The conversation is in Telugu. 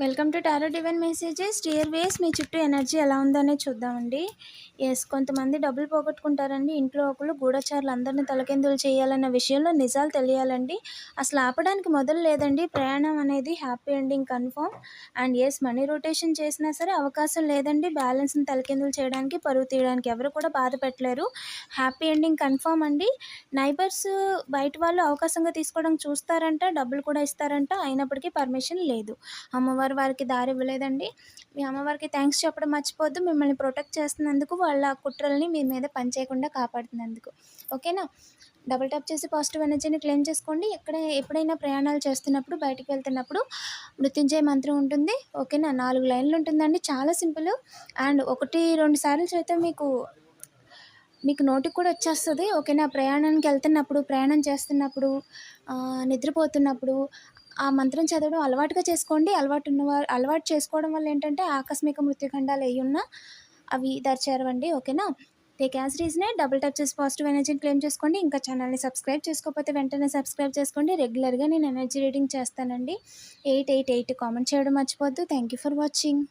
Welcome to tarot divine messages. Dear వేస్ మీ చుట్టూ ఎనర్జీ ఎలా ఉందనే చూద్దామండి. ఎస్ కొంతమంది డబ్బులు పోగొట్టుకుంటారండి. ఇంట్లో ఒకరు గూఢచారులు అందరిని తలకిందులు చేయాలన్న విషయంలో నిజాలు తెలియాలండి. అసలు ఆపడానికి మొదలు లేదండి. ప్రయాణం అనేది happy ending confirm and yes money rotation చేసినా సరే అవకాశం లేదండి. బ్యాలెన్స్ని తలకిందులు చేయడానికి పరువు తీయడానికి ఎవరు కూడా బాధ పెట్టలేరు. హ్యాపీ ఎండింగ్ కన్ఫర్మ్ అండి. నైబర్స్ బయట వాళ్ళు అవకాశంగా తీసుకోవడం చూస్తారంట డబ్బులు కూడా ఇస్తారంట. అయినప్పటికీ పర్మిషన్ లేదు. అమ్మవారు వారికి దారి ఇవ్వలేదండి. మీ అమ్మవారికి థ్యాంక్స్ చెప్పడం మర్చిపోద్దు మిమ్మల్ని ప్రొటెక్ట్ చేస్తున్నందుకు వాళ్ళ కుట్రల్ని మీ మీద పనిచేయకుండా కాపాడుతున్నందుకు. ఓకేనా? డబుల్ ట్యాప్ చేసి పాజిటివ్ ఎనర్జీని క్లెయిమ్ చేసుకోండి. ఎక్కడ ఎప్పుడైనా ప్రయాణాలు చేస్తున్నప్పుడు బయటికి వెళ్తున్నప్పుడు మృత్యుంజయ మంత్రం ఉంటుంది. ఓకేనా? నాలుగు లైన్లు ఉంటుందండి. చాలా సింపుల్. అండ్ ఒకటి రెండు సార్లు చేస్తే మీకు మీకు నోటికి కూడా వచ్చేస్తుంది. ఓకేనా? ప్రయాణానికి వెళ్తున్నప్పుడు ప్రయాణం చేస్తున్నప్పుడు నిద్రపోతున్నప్పుడు ఆ మంత్రం చదవడం అలవాటుగా చేసుకోండి. అలవాటు ఉన్నవారు అలవాటు చేసుకోవడం వల్ల ఏంటంటే ఆకస్మిక మృత్యుఖండాలు అయ్యి ఉన్నా అవి దరిచేరవండి. ఓకేనా? టేక్ యాజ్ రీజనే డబుల్ టచ్ చేసి పాజిటివ్ ఎనర్జీని క్లెయిమ్ చేసుకోండి. ఇంకా ఛానల్ని సబ్స్క్రైబ్ చేసుకోకపోతే వెంటనే సబ్స్క్రైబ్ చేసుకోండి. రెగ్యులర్గా నేను ఎనర్జీ రీడింగ్ చేస్తానండి. ఎయిట్ ఎయిట్ ఎయిట్ కామెంట్ చేయడం మర్చిపోద్దు థ్యాంక్ యూ ఫర్ వాచింగ్